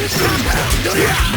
Yeah!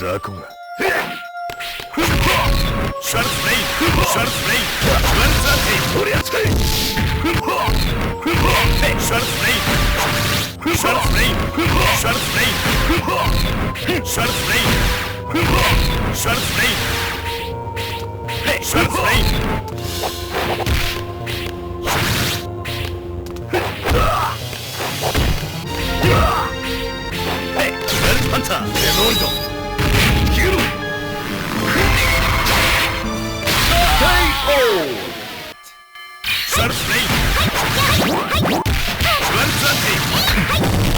雑魚がシャルスレイシャルスレイシャルツァーテイ取り扱いフッーフッシャルスレイシャルスレイシャルスレイフッシャルスレイフッシャルスレイシャルスレイハンターデロイドはい。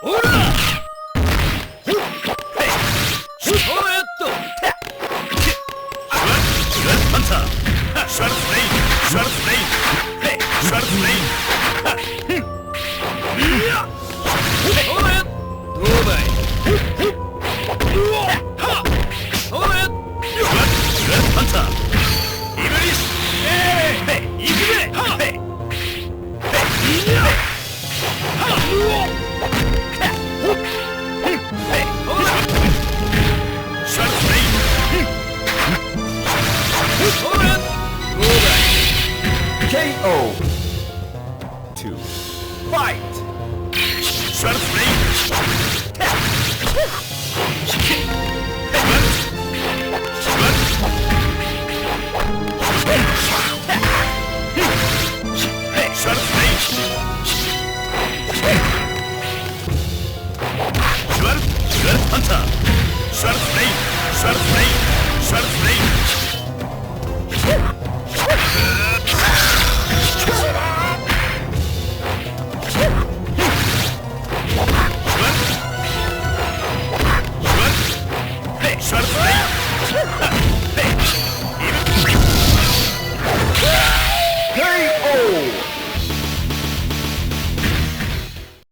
ほらワルツシュワル